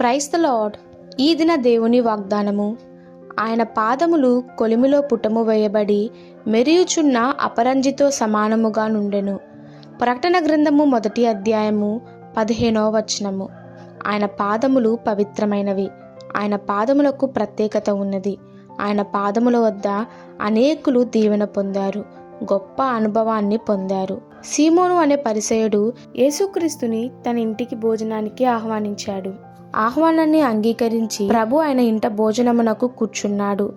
Price the lord. ఈ దిన దేవుని వాగ్దానము. ఆయన పాదములు కొలిమిలో పుటము వేయబడి మెరియుచున్న అపరంజితో సమానముగా నుండెను. ప్రకటన గ్రంథము మొదటి అధ్యాయము పదిహేనవ వచనము. ఆయన పాదములు పవిత్రమైనవి. ఆయన పాదములకు ప్రత్యేకత ఉన్నది. ఆయన పాదముల వద్ద అనేకులు దీవెన పొందారు. గొప్ప అనుభవాన్ని పొందారు. సీమోను అనే పరిసయుడు యేసుక్రీస్తుని తన ఇంటికి భోజనానికి ఆహ్వానించాడు. ఆహ్వానాన్ని అంగీకరించి ప్రభు ఆయన ఇంట భోజనమునకు కూర్చున్నాడు.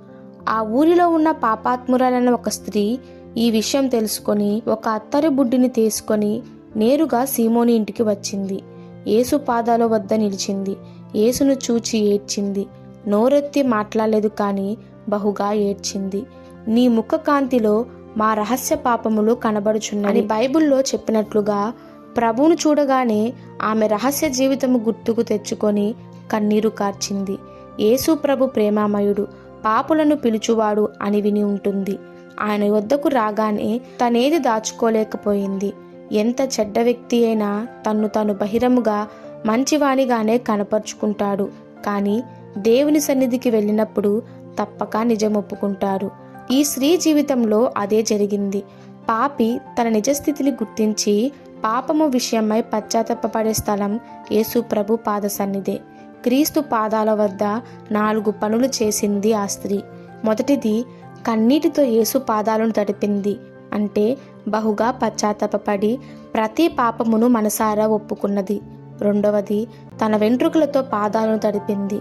ఆ ఊరిలో ఉన్న పాపాత్మురాలైన ఒక స్త్రీ ఈ విషయం తెలుసుకొని ఒక అత్తరి బుడ్డిని తీసుకొని నేరుగా సీమోని ఇంటికి వచ్చింది. యేసు పాదాల వద్ద నిలిచింది. యేసును చూచి ఏడ్చింది. నోరెత్తి మాట్లాడలేదు కానీ బహుగా ఏడ్చింది. నీ ముఖ కాంతిలో మా రహస్య పాపములు కనబడుచున్నని బైబిల్లో చెప్పినట్లుగా ప్రభువును చూడగానే ఆమె రహస్య జీవితము గుర్తుకు తెచ్చుకొని కన్నీరు కార్చింది. యేసు ప్రభు ప్రేమామయుడు పాపులను పిలుచువాడు అని విని ఉంటుంది. ఆయన వద్దకు రాగానే తనేది దాచుకోలేకపోయింది. ఎంత చెడ్డ వ్యక్తి అయినా తన్ను తను బహిరముగా మంచివానిగానే కనపరుచుకుంటాడు. కానీ దేవుని సన్నిధికి వెళ్ళినప్పుడు తప్పక నిజం ఒప్పుకుంటారు ఈ స్త్రీ జీవితంలో అదే జరిగింది. పాపి తన నిజస్థితిని గుర్తించి పాపము విషయమై పశ్చాత్తపడే స్థలం యేసు ప్రభు పాద సన్నిధే క్రీస్తు పాదాల వద్ద నాలుగు పనులు చేసింది ఆ స్త్రీ. మొదటిది కన్నీటితో యేసు పాదాలను తడిపింది. అంటే బహుగా పశ్చాత్తపడి ప్రతి పాపమును మనసారా ఒప్పుకున్నది. రెండవది తన వెంట్రుకలతో పాదాలను తడిపింది.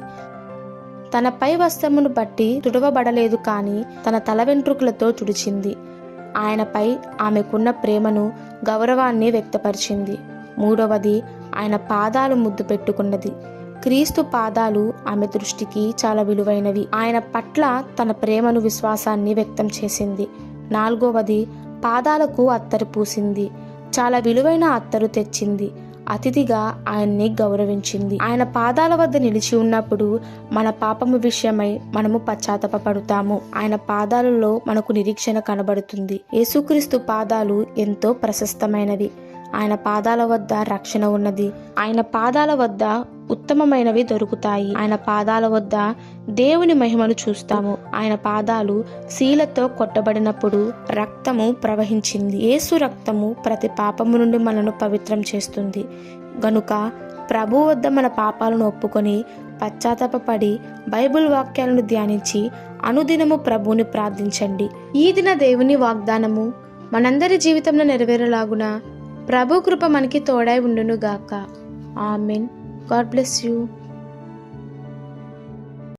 తన పై వస్త్రమును బట్టి తుడవబడలేదు కానీ తన తల వెంట్రుకలతో తుడిచింది. ఆయనపై ఆమెకున్న ప్రేమను గౌరవాన్ని వ్యక్తపరిచింది. మూడవది ఆయన పాదాలు ముద్దు పెట్టుకున్నది. క్రీస్తు పాదాలు ఆమె దృష్టికి చాలా విలువైనవి. ఆయన పట్ల తన ప్రేమను విశ్వాసాన్ని వ్యక్తం చేసింది. నాలుగవది పాదాలకు అత్తరు పూసింది. చాలా విలువైన అత్తరు తెచ్చింది. అతిథిగా ఆయన్ని గౌరవించింది. ఆయన పాదాల వద్ద నిలిచి ఉన్నప్పుడు మన పాపము విషయమై మనము పశ్చాత్తపడతాము. ఆయన పాదాలలో మనకు నిరీక్షణ కనబడుతుంది. యేసుక్రీస్తు పాదాలు ఎంతో ప్రశస్తమైనవి. ఆయన పాదాల వద్ద రక్షణ ఉన్నది. ఆయన పాదాల వద్ద ఉత్తమమైనవి దొరుకుతాయి. ఆయన పాదాల వద్ద దేవుని మహిమను చూస్తాము. ఆయన పాదాలు శీలతో కొట్టబడినప్పుడు రక్తము ప్రవహించింది. యేసు రక్తము ప్రతి పాపము నుండి మనను పవిత్రం చేస్తుంది. గనుక ప్రభు వద్ద మన పాపాలను ఒప్పుకొని పశ్చాత్తాపడి బైబిల్ వాక్యాలను ధ్యానించి అనుదినము ప్రభువుని ప్రార్థించండి. ఈ దిన దేవుని వాగ్దానము మనందరి జీవితంలో నెరవేరలాగున ప్రభు కృప మనకి తోడై ఉండును గాక ఆమెన్. God bless you.